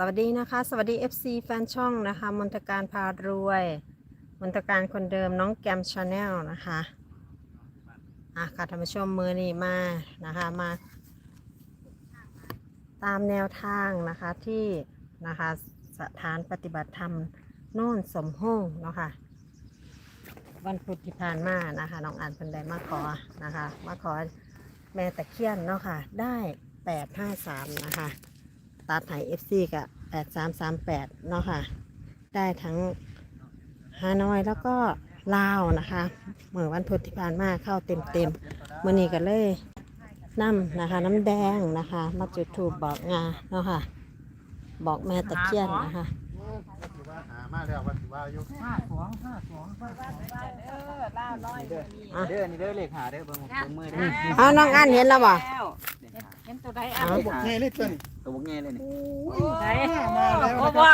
สวัสดีนะคะ สวัสดี FC แฟนช่องนะคะ มนตการพารวย มนตการคนเดิมน้องแกมชาแนลนะคะอะค่ะท่านผู้ชมมือนี่มานะคะมา ตามแนวทางนะคะที่นะคะสถานปฏิบัติธรรมโน่นสมห้องเนาะค่ะวันพุธที่ผ่านมานะคะน้องอ่านเพันไดมาขอนะคะ มาขอแม่ตะเคียนเนาะค่ะได้แปดห้าสามนะคะ ตัดไถเอฟซีกับแปดสามสามแปดเนาะค่ะ ได้ทั้งฮานอยแล้วก็ลาวนะคะเมื่อวันพุธที่ผ่านมาเข้าเต็มเต็มมื่อนี้ก็เลยน้ำนะคะ น้ำแดงนะคะ มาจุดถูกบอกงาเนาะค่ะ บอกแม่ตะเคียนนะคะ หามาแล้วว่าถือว่าอายุห้าสองห้าสองห้าสองอะเด้อนี่เด้อเลขหาเด้อเบิ่งเบิ่งมือเด้อเอาน้องอันเห็นแล้วบ่เห็นตัวใดเอาอะบอกไงเลยตัวนี้ตัวบ่แง่เลยนี่ไหนมาแล้วโอ้นะคบ่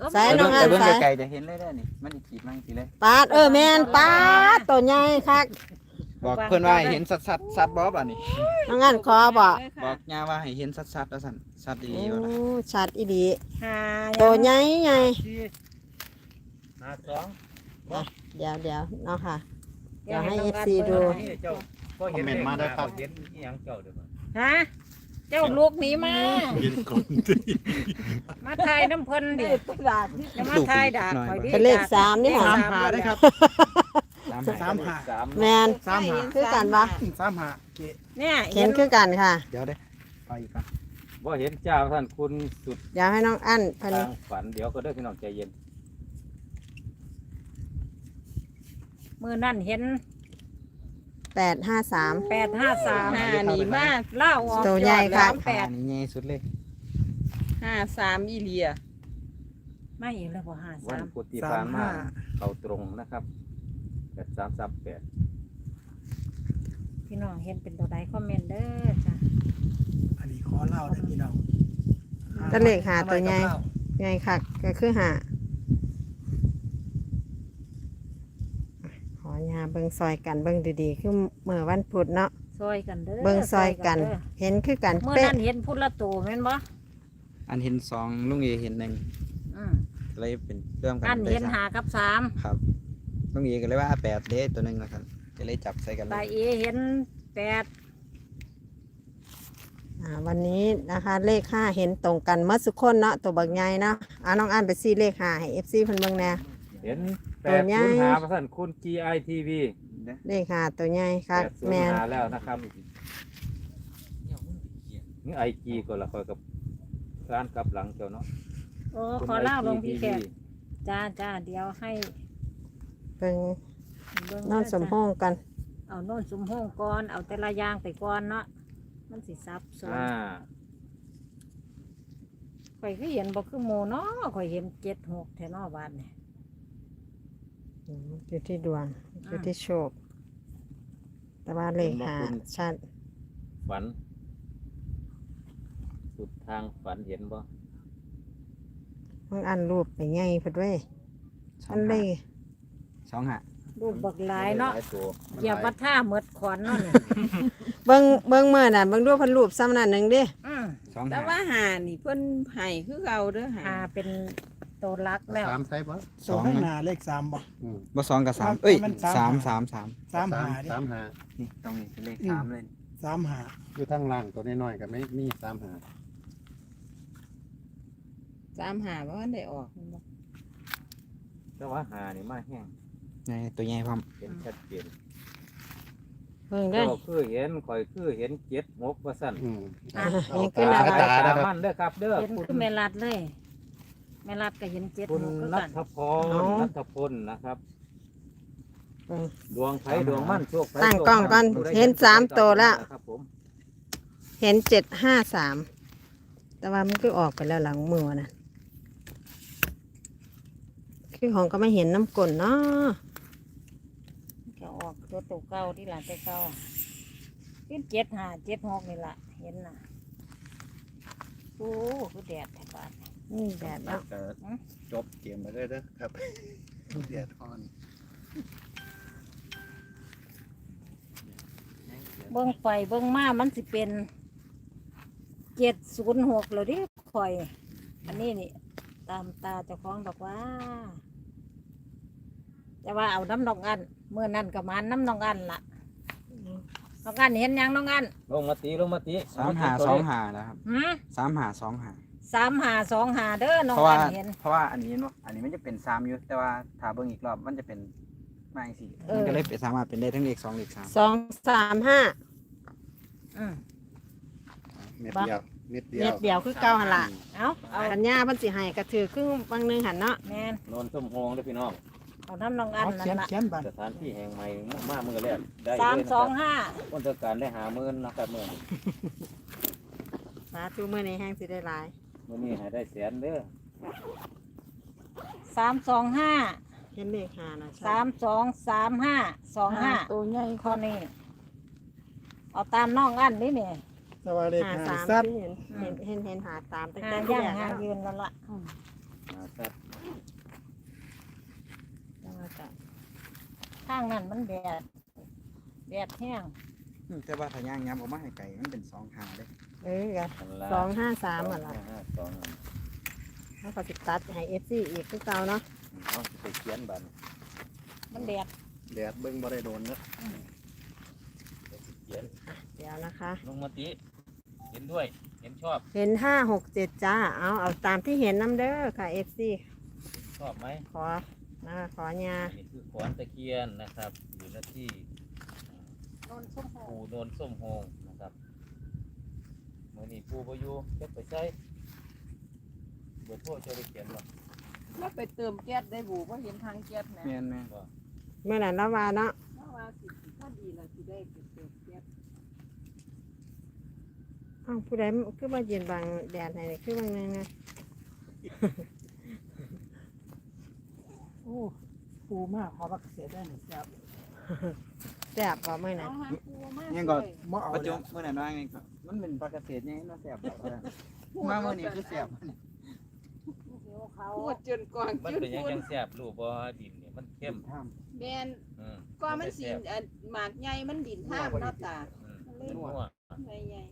รับใส่น้องอันแต่เบิ่งใส่ไกลๆจะเห็นเลยเด้อนี่มันสิขีดมันสิเลยปาดเออแมนปาดตัวใหญ่คัก บอกเพิ่นว่าให้เห็นสัดๆสัดบ่บ่นี่น้องอันขอบ่บอกย่าว่าให้เห็นสัดๆแล้วสั่นสัดดีโอ้ๆบ่ล่ะชัดอีดีหาตัวใหญ่ใหญ่หาสองเดี๋ยวเดี๋ยวเนาะค่ะ เดี๋ยวให้น้ง FC นดูเจ้าก็เห็นมาได้ครับ เห็นฮะเจ้าลูกหนีมาเห็นคนมาทายน้ำเพิ่นดิ จะมาทายดาบข่อยดิเป็นเลขสามนี่เลขค่ะสามหาได้ครับ สามหาสามแมนสามหา คือกันปะสามหาเกะเนี่ยเห็นคือกันค่ะ เดี๋ยวเด้อไปอีกก่อนว่าเห็นเจ้าท่านคุณสุดเดี๋ยวให้น้องอั้นเพันทางฝันเดี๋ยวก็เด้อพี่น้องใจเย็นมือนั่นเห็นแปดห้าสาม แปดห้าสามห้าหนีมาเล่าออกตัวใหญ่ค่ะ สามแปหาดนี่ใหญ่สุดเลยห้าสามอีเลียไม่อีกแล้วบ่ห้าวัสานมพุธที่สาผ่ามนมาห้า เข้าตรงนะครับ แปดสามสามแปดพี่น้องเห็นเป็นตัวใดคอมเมนต์เด้อจ้ะอันนี้ขอเล่าได้พี่น้องก็เลขหาตัวใหญ่ใหญ่ค่ะก็คือหาขอยาเบิ่งซอยกันเบิ่งดีๆ คือเมื่อวันพุธเนาะซอยกันเด้อเบิ่งซอยกันเด้อเห็นคือกันเมื่อเป๊ะนั้นเห็นพุทธละตัวแม่นบ่อันเห็นสองลุงเอเห็นหนึ่งอืมเลยเป็นเรื่องกัอันได้เห็นสามหากับสามครับ ลุงเอก็เลยว่าแปดเด้ตัวหนึงแล้วกันก็เลยจับใส่กันเลตายเอเห็นแปดอ่าวันนี้นะคะเลขห้าเห็นตรงกันเมื่อสุกคนเนาะตัวบักใหญ่เนาะอ่าน้องอันไปซีเลขห้าให้เอฟซีเพิ่นเบิ่งแหน่ เห็นแปตัวดใหญ่ศูนย์หาพระท่านคุณ GITV เด้อเลขห้าตัวใหญ่แปค่ะดศูนแมย์นหาแล้วนะครับนี่ไอจีก็ละคอยกับการกลับหลังเจ้าเนาะโอ้คุณขอเล่าลงพี่แข IGTV กจ้าจ้าเดี๋ยวให้ เบิ่งเบิ่งนอนสมเด้ห้องกัน เอาโน่นสมห้องก่อน เอาแต่ละอย่างไปก่อนเนาะ มันสิซับซ้อนอ่าข่อยก็เห็นบ่คือโมเนาะข่อยเห็นเจ็ดหกแถวนอบานเนี่ยอืมอยู่ที่ดวง อยู่ที่โชค แต่ว่าเลขหาชัดฝัน สุดทางฝันเห็นบ่ต้องอันรูปไปใหญ่เพิ่นเว้ยสออังนเลหาข สองหารูปบักหลายเนาะหลตัวเหยียบวัดท่าเมดขอนเนาะเนี่ยเบิ่งเบิ่งเมื่อน่ะเบิ่งรูปเพิ่นรูปซ้ำนั่นหนึงเดิอืมสองแต่หาว่าหานี่เพิ่นให้คือเก่าเด้อหาหาเป็นตัวรักแล้ว สามใช่ปะสองข้างนะหน้าเลขสามบ่บ่สองกับสามเอ้ยมันสาสามม สามสามสามหาดิสามหานี่ตรงนี้เป็นเลขสามเลยสามหาอยู่ทั้งล่างตัวน้อยๆกับไม่มีสามหาสามหาว่ามันได้ออกแต่ว่าหานี่มาแห้ง ไงตัวใหญ่พร้อมเห็นชัดเจนเบิ่งเด้อเจ้าคือเห็นข่อยคือเห็นเจ็ดหกว่าสั่นอืม อะ เห็นขึ้นตาแล้ว สายค่ะตานะครับ มันเด้อครับ เด้อเห็นคุณคือแม่รัดเลย แม่รัดก็เห็นเจ็ดคุณหกคือนักันทพรนัทพลนะครับ เบิ่ง ดวงไผ่ดวงมั่นโชคไผ่ตั้งกล้องก่อนโชคเห็นสามตัวแล้ว ครับผมเห็นเจ็ดห้าสามแต่ว่ามันก็ออกไปแล้วหลังมือนะคือของก็ไม่เห็นน้ำกลนเนาะก็ออก ตัวตัวเก่าที่หลานแต่เก่าเป็นเจ็ดหาเจ็ดหกนี่ล่ะเห็นน่ะโอ้คือแดดแถวบ้านนี่แดดแล้วก็จบเกมไปเลยเด้อครับเดียดอ่อนเบิ้งไปเบิ้งมามันสิเป็นเจ็ดศูนย์หกเลยดิข่อย อันนี้นี่ ตามตาเจ้าของดอกว่า แต่ว่าเอาน้ำนองอันเมื่อนั้นกับมันน้ำนองอันล่ะน้องอันเห็นยังน้องอันลงมาตีลงมาตีสามหาสองหาแล้วครับหืมสามหาสองหาสามหาสองหาเด้อน้องเพราะอัว่านเห็น เพราะว่าอันนี้เนาะอันนี้มันจะเป็นสามอยู่แต่ว่าถ้าเบิ่งอีกรอบมันจะเป็นมาอีกสี่เออ มันก็เลยเป็นสามารถเป็นได้ทั้งเลขสองเลขสามสองสามห้าอืม เม็ดเดียวเม็ดเดียเม็วดเดียวคือเก้าหันละเอาเอากัญญาเพันสิให้กระถือครึ่งบางหนึงหันเนาะแมนโนนส้มโฮงเด้อพี่น้อง เอาน้ำนองอันเอานั่เขียนนล่ะเขียนบัตรสถานที่แห่งใหม่มาเมื่อแรกได้สามเลยนะสคอรังบห้าคนเทศกาลได้หาเมื่นนะครับเมื่อนี้สาธุเมื่อนี้แห้งสิได้หลายเมื่อนี้ให้ได้แสนเด้อสามสองห้าเห็นเลขหานะสามสองสามห้าสองห้าตัวใหญ่ข้อนี้เอาตามน้องอันนี่เนี่ยแต่ว่าเลขหาหาสามสัตว์ที่เห็นเห็นเห็นเห็นหาตามตั้งหาแต่ที่ย่างแรกหาแล้วยืนแล้วล่ะอืม นะครับ จังว่าจะ ข้างนั้นมันแดดแดดแห้งอืมแต่ว่าถ้าย่างย้ำออกมาให้ไก่มันเป็นสองหาเลยเอ้ยกะอันละสองห้าสามเหรอสงห้าสองอันแล้วก็สิตัดให้เอฟซีอีกคือเก่าเนาะเอาสิไปเขียนบัตรมันแดดแดดเบิ่งบ่ได้โดนเนอะเขียนเดี๋ยวนะคะลงมาตีเห็นด้วย เห็นชอบ เห็นห้าหกเจ็ดจ้า เอาเอาตามที่เห็นน้ำเด้อค่ะเอฟซีชอบไหมขอ นะคะขอญานี่คือขวานตะเคียนนะครับ อยู่หน้าที่นนส้มโอปูโนนส้มโฮงนะครับเมื่อนี้ปูบอยู่เก็บไปใช้เบอร์โทรจะได้เขียนว่าแล้วไปเติมแก๊สได้บูว่าเห็นทางแก๊สนะแม่นแม่นเมื่อนั้นละวาเนาะเพราะว่าสิถ้าดีละสิได้ไปเติมแก๊สอ้าวผู้ใดคือมายืนบังแดดให้คือบางนึงนะ โอ้ปูมากขอรักเสียได้หนึ่งครับแซ่บบ่เมื่อนั้นเอาหาปูมายังก็เลยบ่เอาประแล้จุวเมื่อไหร่น้อยไงก็มันเป็นปลากระเสดไงเนาะแสบแบบว่ามาเมื่อนี้คือแสบเดี๋ยวเขาพูดจนก่อนมันจุดเป็นหยังพูดจังแสบรูปบ่ดินเนี่ยมันเข้มแมนอืมก็มันสีอันหมากใหญ่มันดินท่ามเนาะตาอืมเล่นนัวใหญ่ใหญ่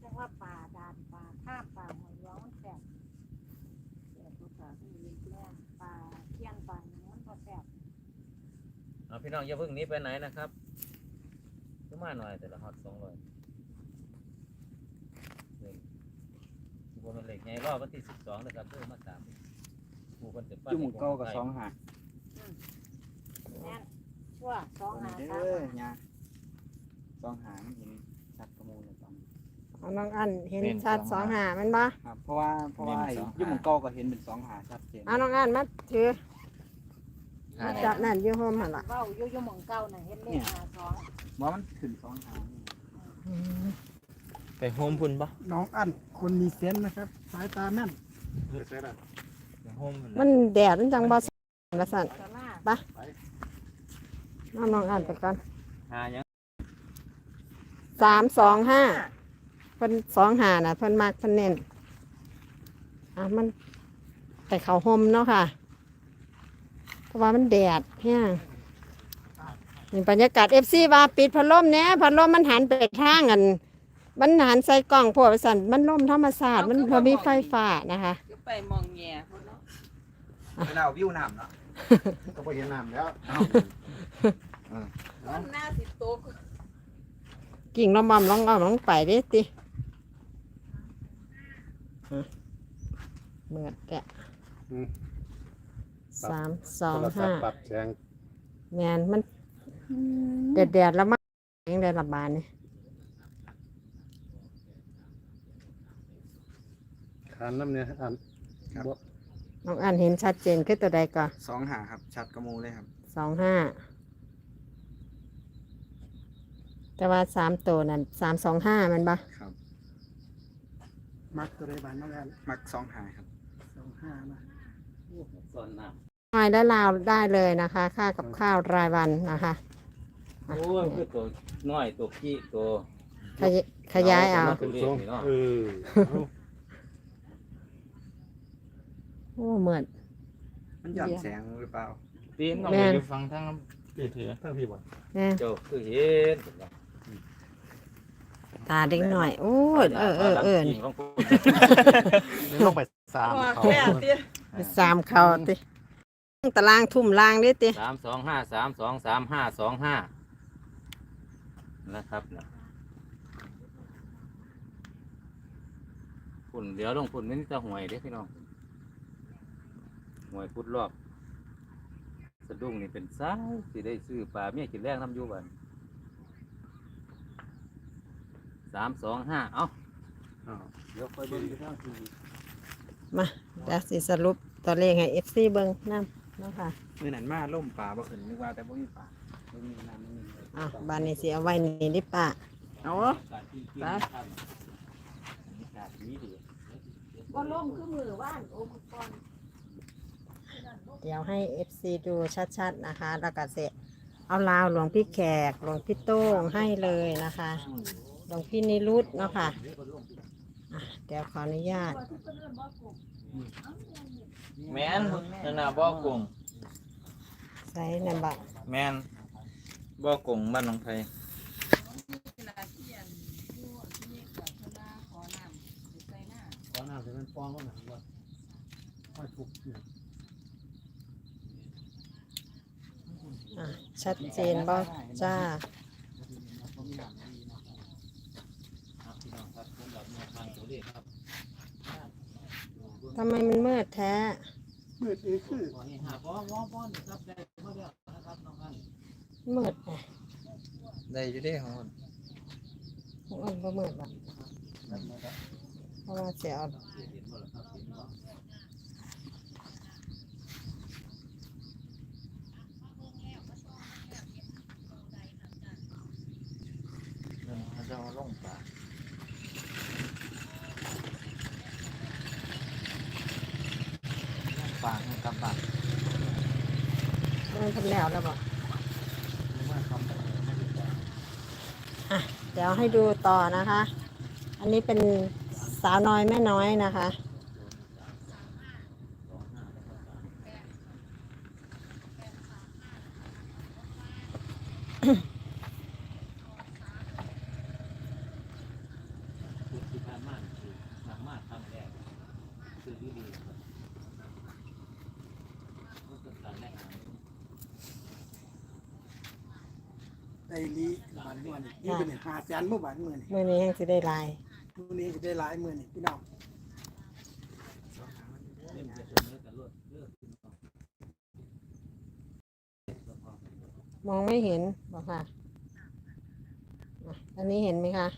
จังว่าป่าดานป่าข้ามป่าหอยย้องมันแสบแสบตัวป่าที่มีแม่ป่าเที่ยงป่าอย่างนั้นก็แสบ เอา พี่น้องอย่าเพิ่งหนี้ไปไหนนะครับขึ้นมาหน่อยแต่ละฮอตสองร้อยหนึ่งบนมันเหล็กไงรอบวันที่สิบสองนะครับเพิ่มมาสามปูคนจะอยู่หมู่เก้ากับสองหาแน่นชั่วสองหาเด้สามอหาเนี่ยสองหามันเห็นชัดกระมูลเลยตอนเอาน้องอันเห็นชัดสองหามันบ่ครับเพราะว่าเพราะว่าอยู่หมู่เก้าก็เห็นเป็นสองหาชัดเจนเอาน้องอันมาถือ มาจับนั่นอยู่โฮมหันละเว้าอยู่อยู่หมองเก้าน่ะเห็นเลขหาสองว่ามันขึ้นสองหาไปโฮมพุ่นปะน้องอันคนมีเซนส์นะครับ สายตาแม่นไปโฮมมันแดดมันจังบ่สละสั่นตะล่าน้องน้องอันไปก่อนหายังสามสองห้าเพิ่นสองหาน่ะเพิ่นมากเพิ่นเน้นอะมันไปเขาห่มเนาะค่ะ เพราะว่ามันแดดแห้งนี่บรรยากาศเอฟซีว่าปิดพัดลมเนี้ยพัดลมมันหันไปทางกัน มันหันใส่กล่องพวกสันมันลมธรรมศาสตร์มันพอมีไฟฟ้านะคะก็ไปมองแง่พุ่นเนาะเวลาวิวน้ำเนาะก็บ่เห็นน้ำแล้วมันหน้าสิโตกกิ่งลมอมลองเอาลองไปดิติฮะเมื่อแกะ สามสองห้าปรับแสงแมนมันแดดแดดๆแล้วมันยังได้ระบาดนี่คันน้ำเนี่ยอันครับ บ่น้องอันเห็นชัดเจนขึ้นตัวใดก่อนสองหาครับ ชัดกระมูเลยครับ สองห้าแต่ว่าสามตัวนั่นสามสองห้ามันปะครับ มักตัวใดบ้านน้องอันมักสองหาครับสองห้านะส่วนน้ห น่อยได้ลาวได้เลยนะคะ ค่ากับข้าวรายวันนะคะำโอ้ยคือตัวน้อยตัวขี้ตัวขยขยายเอาตัวเล็กนี่เนาะเออเอาโอ้เหมือน มันหย่อนแสงหรือเปล่าตีนต้องแม่ไปน อยู่ฟังทางพี่ถือทั้งพี่บ่แน่เจ้าคือเห็นตาเด็กหน่อยโอ้ยเออเออเออจริงของคุณลงไปสามว่าเขาแค่เตี้ยไปสามเขาติ ตารางทุ่มล่างเด้ติสามสองห้าสามสองสามห้าสองห้านะครับนะคุณเดี๋ยวลงคุณไม่จะหวยเด้อพี่น้องหวยพุดรอบ สะดุ้งนี่เป็นซ้ายสิได้ซื้อปลาเมียกินแรงน้ำอยูบันสามสองห้าเอ้าอ้าวเดี๋ยวค่อยเบิ่งอยู่ทางทีวีมาเดี๋ยวสิสรุปตัวเลขให้ FC เบิ่งนำ เนาะค่ะมื้อนั้นมาล่มป่าบ่ขึ้นนึกว่าแต่บ่มีป่าบ่มีน้ำบ่มีเลยอะบ้านนี้สิเอาไว้นี่ดิป้าเอาการกินกินไปทำบรรยากาศดีดีก็ล่มคือมือว่านโอ้ก่อนเดี๋ยวให้ FC ดูชัดๆนะคะ แล้วก็เสร็จเอาลาวหลวงพี่แขกหลวงพี่โต้งให้เลยนะคะ หลวงพี่นิรุตเนาะค่ะอะ เดี๋ยวขออนุญาต แมนนานาบ่อกงใส่ในบัตรแมนบ่อกงบ้านหนองไทยขอน้ำจะเป็นฟองก็หนักว่าค่อยทุกข์อยู่อะชัดเจนบ่จ้าครับพี่น้องครับผมแบบแนวทางตัวเลขครับทำไมมันมืดแท้ มืดอีคือตอนนี้หาบ่บ่บ่นี่ครับได้มาแล้วนะครับน้องอันมืดไงได้อยู่เด้ของของอันบ่มืดบ่เพราะว่าเสียเอาเรื่องเขาจะเอาลงปลาลงป ลาให้กลับบ้านมันทำแล้วแล้วบ่อะเดี๋ยวให้ดูต่อนะคะ อันนี้เป็นสาวน้อยแม่น้อยนะคะ คือที่ผ่านมาคือสามารถทำแรกคือดีดีครับมันเป็นการแนะนำ ไอ้ลีบานเมื่อนี่นี่เป็นหาแสนเมื่อบานเมื่อนี่มื่อนี้ยังจะได้ลาย มื้อนี้จะได้หลายมื่อนี่พี่น้องเล่มจะเสนอกันรวดเลือกขึ้นมามองไม่เห็นบอกค่ะอะอันนี้เห็นไหมคะ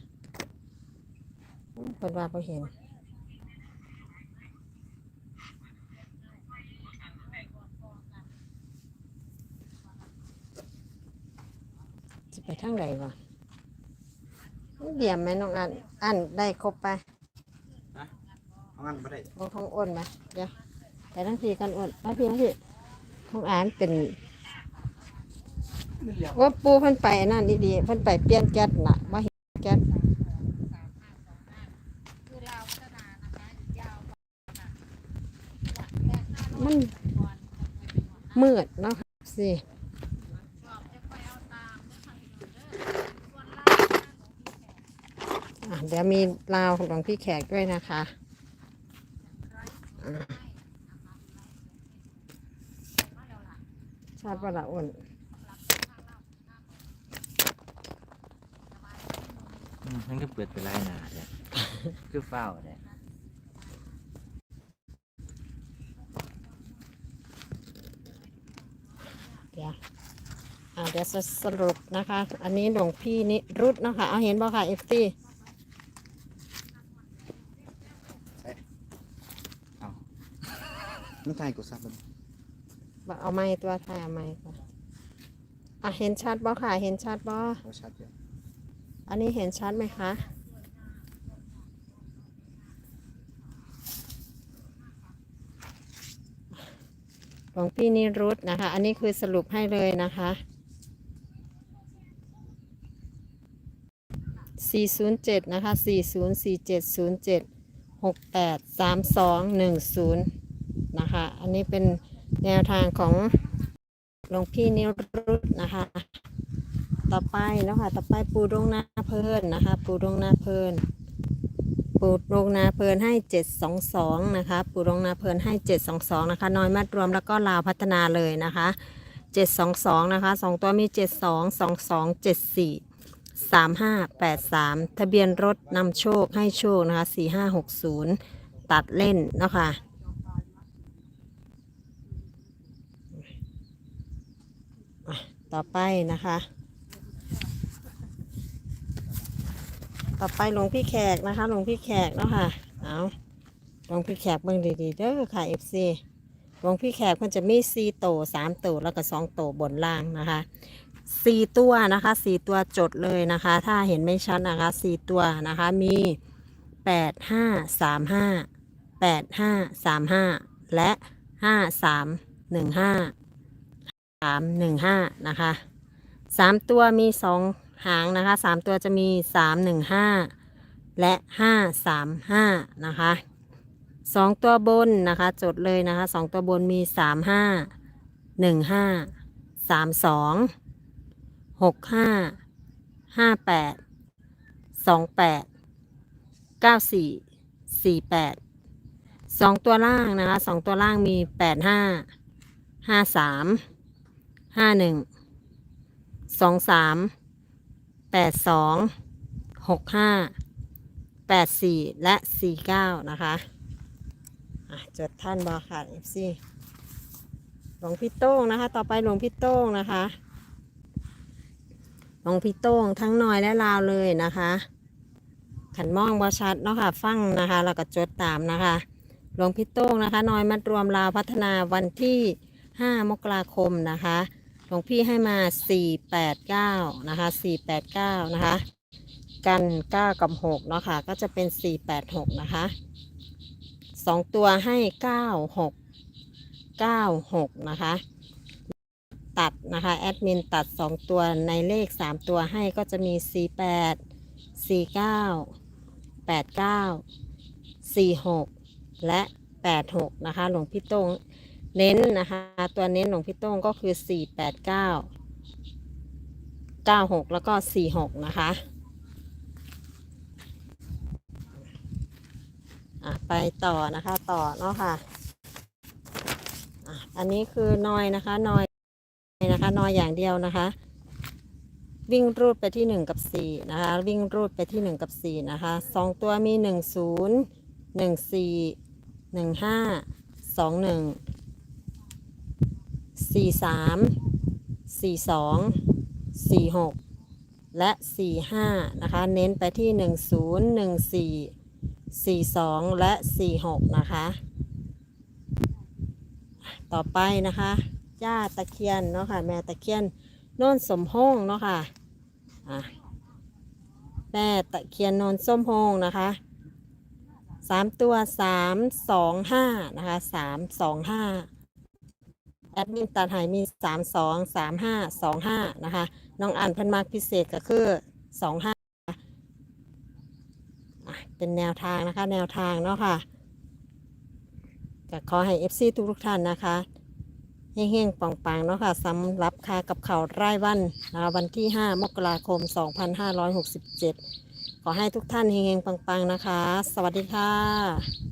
คนว่าพอเห็น ไปทางไหนวะเดี่ยมไหมน้องอันอันได้ครบไปเอางั้นบ่ได้ของของอ้นไหมเดี๋ยวแต่ทั้งทีกันอ้นมาพี่ทั้งทีของอ่านเป็นนี่เดียวว่าปูเพิ่นไปนั่นดีๆเพิ่นไปเปลี่ยนแก๊สน่ะมาเห็นแก๊สมันมืดเนาะสิอะ เดี๋ยวมีลาวของหลวงพี่แขกด้วยนะคะอะชาติว่าละอ้นมันก็เปิดไปไล่นาเนี่ยคือเฝ้าเนี่ยเดี๋ยวอ่าเดี๋ยวจะสรุปนะคะ อันนี้หลวงพี่นิรุตนะคะ เอาเห็นบ่ค่ะเอฟ ซีมันทายกูซับมันบอกเอาไม้ตัวไทยเอาไม้ค่ะอะเห็นชัดบ่ค่ะ เห็นชัดบ่บ่ชัดอยู่อันนี้เห็นชัดไหมคะหลวงพี่นิรุตนะคะ อันนี้คือสรุปให้เลยนะคะ 407 นะคะ 404707 683210 นะคะ อันนี้เป็นแนวทางของหลวงพี่นิรุตนะคะ ต่อไปนะคะต่อไปปูดงนาเพลินนะคะ ปูดงนาเพลินปูดงนาเพลินให้เจ็ดสองสองนะคะ ปูดงนาเพลินให้เจ็ดสองสองนะคะน้อยมัดรวมแล้วก็ลาวพัฒนาเลยนะคะเจ็ดสองสองนะคะสองตัวมีเจ็ดสองสองสองเจ็ดสี่สามห้าแปดสามทะเบียนรถนำโชคให้โชคนะคะสี่ห้าหกศูนย์ตัดเล่นเนาะค่ะ ต่อไปนะคะ ต่อไปหลวงพี่แขกนะคะหลวงพี่แขกเนาะค่ะเอาหลวงพี่แขกเบิ่งดีๆเด้อค่ะ FC หลวงพี่แขกมันจะมีสี่โตสามโตแล้วก็สองโตบนล่างนะคะสี่ตัวนะคะสี่ตัวจดเลยนะคะ ถ้าเห็นไม่ชัดนะคะสี่ตัวนะคะมีแปดห้าสามห้าแปดห้าสามห้าและห้าสามหนึ่งห้า สามหนึ่งห้านะคะสามตัวมีสองหางนะคะสามตัวจะมีสามหนึ่งห้าและห้าสามห้านะคะสองตัวบนนะคะ จดเลยนะคะสองตัวบนมีสามห้าหนึ่งห้าสามสองหกห้าห้าแปดสองแปดเก้าสี่สี่แปดสองตัวล่างนะคะสองตัวล่างมีแปดห้าห้าสาม ห้าหนึ่งสองสามแปดสองหกห้าแปดสี่และสี่เก้านะคะจดท่านบอค่ะ FC หลวงพี่โต้งนะคะ ต่อไปหลวงพี่โต้งนะคะหลวงพี่โต้งทั้งน้อยและลาวเลยนะคะขันมองบอชัดเนาะค่ะ ฟังนะคะแล้วก็จดตามนะคะหลวงพี่โต้งนะคะน้อยมัดรวมลาวพัฒนาวันที่ 5 มกราคมนะคะ ลวงพี่ให้มา 489 นะคะ 489 นะคะ กัน 9 กับ 6 เนาะค่ะ ก็จะเป็น 486 นะคะ 2 ตัวให้ 96 96 นะคะ ตัดนะคะ แอดมินตัด 2 ตัวในเลข 3 ตัวให้ก็จะมี 48 49 89 46 และ 86 นะคะ หลวงพี่โต้ง เลน้นนะคะ ตัวเน้นหลวงพี่โต้งก็คือ489 96แล้วก็46นะคะอะไปต่อนะคะต่อเนาะค่ะอะ อันนี้คือนอยนะคะนอยนะคะนอยอย่างเดียวนะคะ วิ่งรูดไปที่หนึ่งกับสี่นะคะ วิ่งรูดไปที่หนึ่งกับสี่นะคะสองตัวมีหนึ่งศูนย์หนึ่งสี่หนึ่งห้าสองหนึ่ง สี่สามสี่สองสี่หกและสี่ห้านะคะ เน้นไปที่หนึ่งศูนย์หนึ่งสี่สี่สองและสี่หกนะคะ ต่อไปนะคะย่าตะเคียนเนาะค่ะแม่ตะเคียนโน่นสมโฮงเนาะค่ะอะแม่ตะเคียนโนนส้มโฮงนะคะสามตัวสามสองห้านะคะสามสองห้า แอดมินตัดหายมีสามสองสามห้าสองห้านะคะ น้องอ่านเพันมากพิเศษก็คือสองห้าเป็นแนวทางนะคะ แนวทางเนาะค่ะก็ขอให้ FC ทุกทุกท่านนะคะเฮงๆปังๆ เนาะค่ะสำหรับค่ากับเขาวรายวันนะคะวันที่ 5 มกราคม 2567 ขอให้ทุกท่านเฮงๆปังๆ นะคะ สวัสดีค่ะ